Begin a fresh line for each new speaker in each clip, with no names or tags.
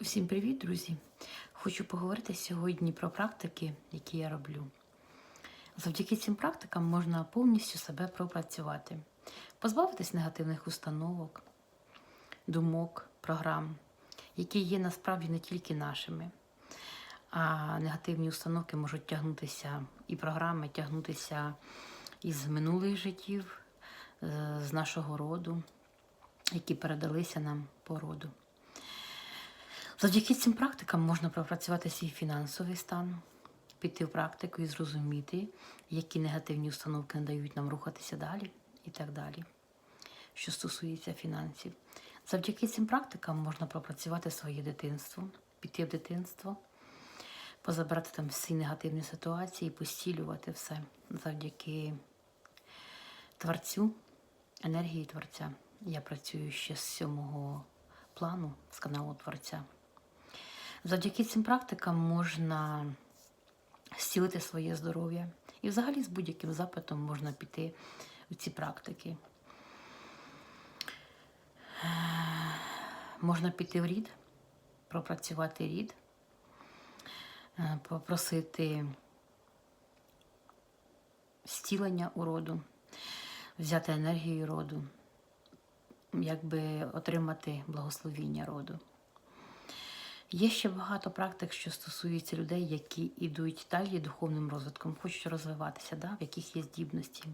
Всім привіт, друзі! Хочу поговорити сьогодні про практики, які я роблю. Завдяки цим практикам можна повністю себе пропрацювати, позбавитись негативних установок, думок, програм, які є насправді не тільки нашими, а негативні установки можуть тягнутися і програми тягнутися із минулих життів, е, з нашого роду, які передалися нам по роду. Завдяки цим практикам можна пропрацювати свій фінансовий стан, піти в практику і зрозуміти, які негативні установки не дають нам рухатися далі і так далі, що стосується фінансів. Завдяки цим практикам можна пропрацювати своє дитинство, піти в дитинство, позабрати там всі негативні ситуації, постілювати все завдяки творцю, енергії творця. Я працюю ще з сьомого плану з каналу Творця. Завдяки цим практикам можна зцілити своє здоров'я. І взагалі з будь-яким запитом можна піти у ці практики. Можна піти в рід, пропрацювати рід, е, попросити зцілення у роду, взяти енергію роду, якби отримати благословіння роду. Є ще багато практик, що стосуються людей, які йдуть далі духовним розвитком, хочуть розвиватися, да, в яких є здібності.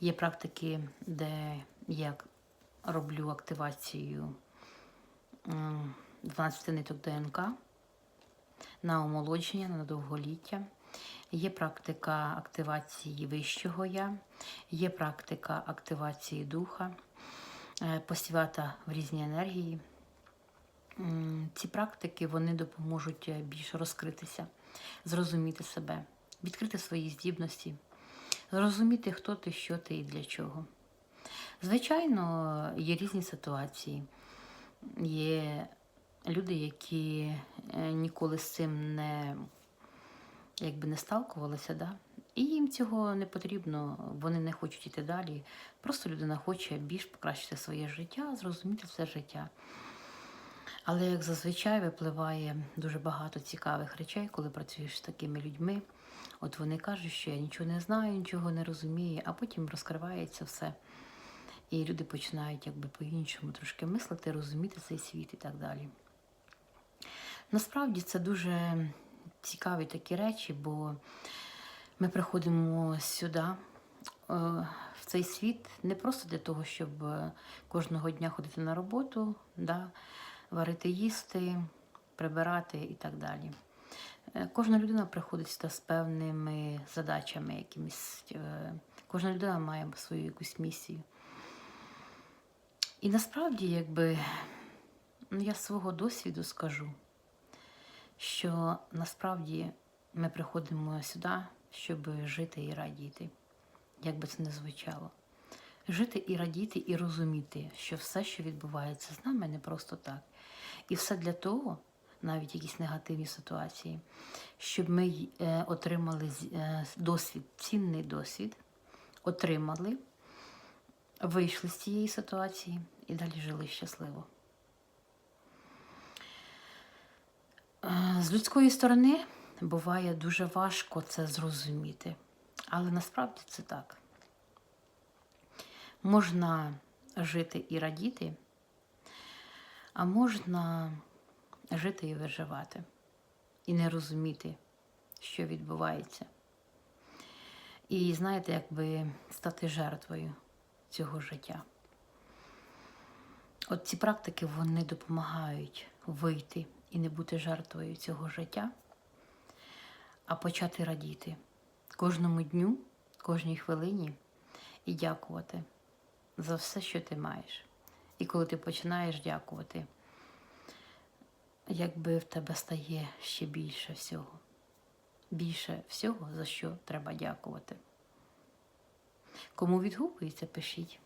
Є практики, де я роблю активацію 12 ниток ДНК на омолодження, на довголіття. Є практика активації вищого я, є практика активації духа, е, посівата в різні енергії. Ці практики вони допоможуть е, більше розкритися, зрозуміти себе, відкрити свої здібності, зрозуміти, хто ти, що ти і для чого. Звичайно, є різні ситуації. Є люди, які е, ніколи з цим не якби не сталкувалися, да? і їм цього не потрібно, вони не хочуть йти далі. Просто людина хоче більш покращити своє життя, зрозуміти все життя. Але як зазвичай випливає дуже багато цікавих речей, коли працюєш з такими людьми. От вони кажуть, що я нічого не знаю, нічого не розумію, а потім розкривається все. І люди починають якби по-іншому трошки мислити, розуміти цей світ і так далі. Насправді це дуже цікаві такі речі, бо ми приходимо сюди, е, в цей світ, не просто для того, щоб е, кожного дня ходити на роботу. да, варити їсти, прибирати і так далі. Е, кожна людина приходить сюди з певними задачами, якимись. е, Кожна людина має свою якусь місію. І насправді, якби ну, я з свого досвіду скажу, що насправді ми приходимо сюди, щоб жити і радіти, як би це не звучало. Жити і радіти, і розуміти, що все, що відбувається з нами, не просто так. І все для того, навіть якісь негативні ситуації, щоб ми е, отримали е, досвід, цінний досвід, отримали, вийшли з цієї ситуації і далі жили щасливо. Е, з людської сторони буває дуже важко це зрозуміти, але насправді це так. Можна жити і радіти, а можна жити і виживати, і не розуміти, що відбувається. І знаєте, якби стати жертвою цього життя. От ці практики вони допомагають вийти і не бути жертвою цього життя, а почати радіти кожному дню, кожній хвилині і дякувати за все, що ти маєш. І коли ти починаєш дякувати, якби в тебе стає ще більше всього. Більше всього, за що треба дякувати. Кому відгукується, пишіть.